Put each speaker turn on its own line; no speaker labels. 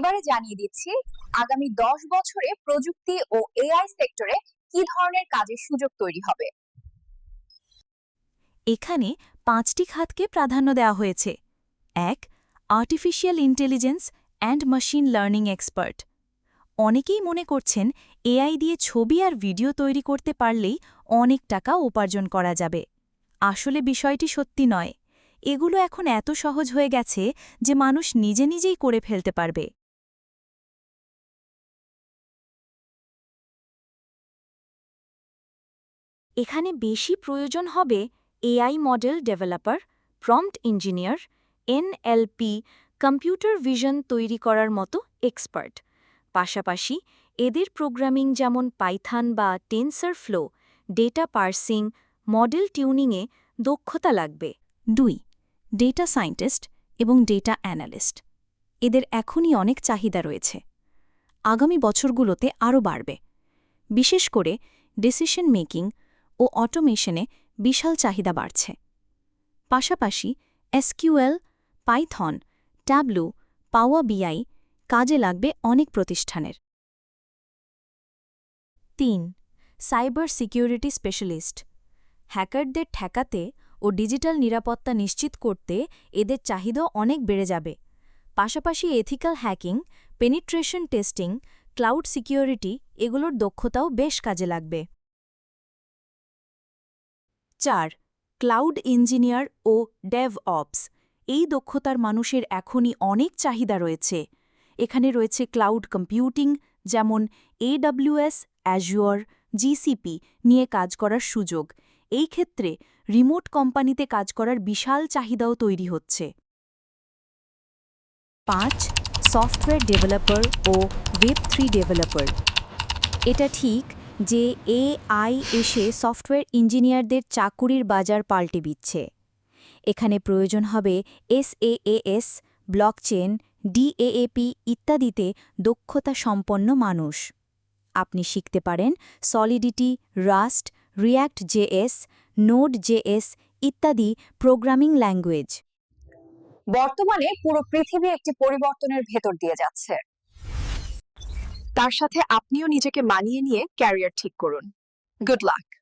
এবারে জানিয়ে দিচ্ছি, আগামী দশ বছরে প্রযুক্তি ও এআই সেক্টরে কি ধরনের কাজের সুযোগ তৈরি হবে?
এখানে পাঁচটি খাতকে প্রাধান্য দেওয়া হয়েছে। এক artificial intelligence and machine learning expert অনেকেই মনে করছেন এআই দিয়ে ছবি আর ভিডিও তৈরি করতে পারলেই অনেক টাকা উপার্জন করা যাবে। আসলে বিষয়টি সত্যি নয়। এগুলো এখন এত সহজ হয়ে গেছে যে মানুষ নিজে নিজেই করে ফেলতে পারবে। এখানে বেশি প্রয়োজন হবে AI model developer, prompt engineer, NLP, computer vision তৈরি করার মতো এক্সপার্ট। পাশাপাশি এদের প্রোগ্রামিং যেমন পাইথান বা টেন্সার ফ্লো ডেটা পার্সিং, মডেল টিউনিংয়ে দক্ষতা লাগবে। দুই, ডেটা সায়েন্টিস্ট এবং ডেটা অ্যানালিস্ট। এদের এখনই অনেক চাহিদা রয়েছে। আগামী বছরগুলোতে আরও বাড়বে। বিশেষ করে ডিসিশন মেকিং ও অটোমেশনে বিশাল চাহিদা বাড়ছে। পাশাপাশি এসকিউএল, পাইথন, ট্যাবলু, পাওয়া বিআই কাজে লাগবে অনেক প্রতিষ্ঠানের। তিন, সাইবার সিকিউরিটি স্পেশালিস্ট। হ্যাকারদের ঠেকাতে ও ডিজিটাল নিরাপত্তা নিশ্চিত করতে এদের চাহিদাও অনেক বেড়ে যাবে। পাশাপাশি ethical hacking, penetration testing, cloud security এগুলোর দক্ষতাও বেশ কাজে লাগবে। চার, ক্লাউড ইঞ্জিনিয়ার ও ডেভ অপস। এই দক্ষতার মানুষের এখনই অনেক চাহিদা রয়েছে। এখানে রয়েছে ক্লাউড কম্পিউটিং, যেমন এডব্লিউএস, অ্যাজুয়ার, জিসিপি নিয়ে কাজ করার সুযোগ। এই ক্ষেত্রে রিমোট কোম্পানিতে কাজ করার বিশাল চাহিদাও তৈরি হচ্ছে। পাঁচ, সফটওয়্যার ডেভেলপার ও ওয়েব থ্রি ডেভেলপার। এটা ঠিক যে এআই এসে সফটওয়্যার ইঞ্জিনিয়ারদের চাকুরির বাজার পাল্টে দিচ্ছে। এখানে প্রয়োজন হবে এসএএএস, ব্লকচেন, ডিএএপি ইত্যাদিতে দক্ষতা সম্পন্ন মানুষ। আপনি শিখতে পারেন Solidity, Rust, React JS Node JS ইত্যাদি প্রোগ্রামিং ল্যাঙ্গুয়েজ।
বর্তমানে পুরো পৃথিবী একটি পরিবর্তনের ভেতর দিয়ে যাচ্ছে।
তার সাথে আপনিও নিজেকে মানিয়ে নিয়ে ক্যারিয়ার ঠিক করুন। Good luck